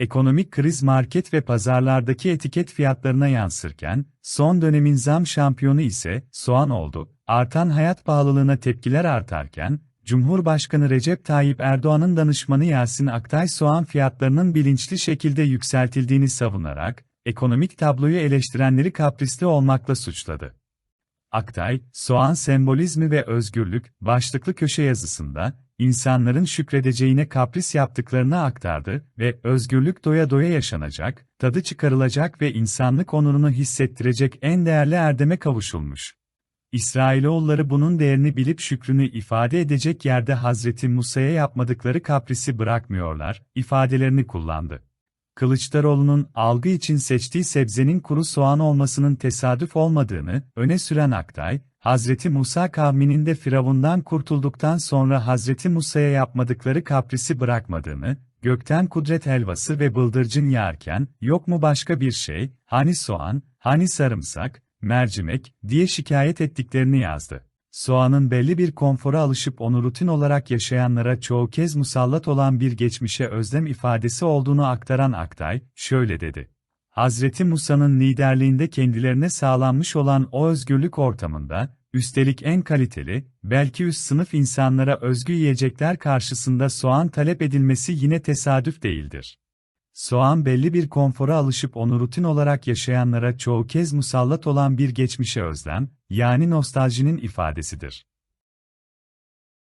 Ekonomik kriz market ve pazarlardaki etiket fiyatlarına yansırken, son dönemin zam şampiyonu ise soğan oldu. Artan hayat pahalılığına tepkiler artarken, Cumhurbaşkanı Recep Tayyip Erdoğan'ın danışmanı Yasin Aktay soğan fiyatlarının bilinçli şekilde yükseltildiğini savunarak, ekonomik tabloyu eleştirenleri kaprisli olmakla suçladı. Aktay, soğan sembolizmi ve özgürlük başlıklı köşe yazısında, insanların şükredeceğine kapris yaptıklarını aktardı ve özgürlük doya doya yaşanacak, tadı çıkarılacak ve insanlık onurunu hissettirecek en değerli erdeme kavuşulmuş. İsrailoğulları bunun değerini bilip şükrünü ifade edecek yerde Hazreti Musa'ya yapmadıkları kaprisi bırakmıyorlar, ifadelerini kullandı. Kılıçdaroğlu'nun algı için seçtiği sebzenin kuru soğan olmasının tesadüf olmadığını öne süren Aktay, Hazreti Musa kavminin de Firavundan kurtulduktan sonra Hazreti Musa'ya yapmadıkları kaprisi bırakmadığını, gökten kudret helvası ve bıldırcın yağarken, yok mu başka bir şey, hani soğan, hani sarımsak, mercimek, diye şikayet ettiklerini yazdı. Soğanın belli bir konfora alışıp onu rutin olarak yaşayanlara çoğu kez musallat olan bir geçmişe özlem ifadesi olduğunu aktaran Aktay, şöyle dedi. Hazreti Musa'nın liderliğinde kendilerine sağlanmış olan o özgürlük ortamında, üstelik en kaliteli, belki üst sınıf insanlara özgü yiyecekler karşısında soğan talep edilmesi yine tesadüf değildir. Soğan belli bir konfora alışıp onu rutin olarak yaşayanlara çoğu kez musallat olan bir geçmişe özlem, yani nostaljinin ifadesidir.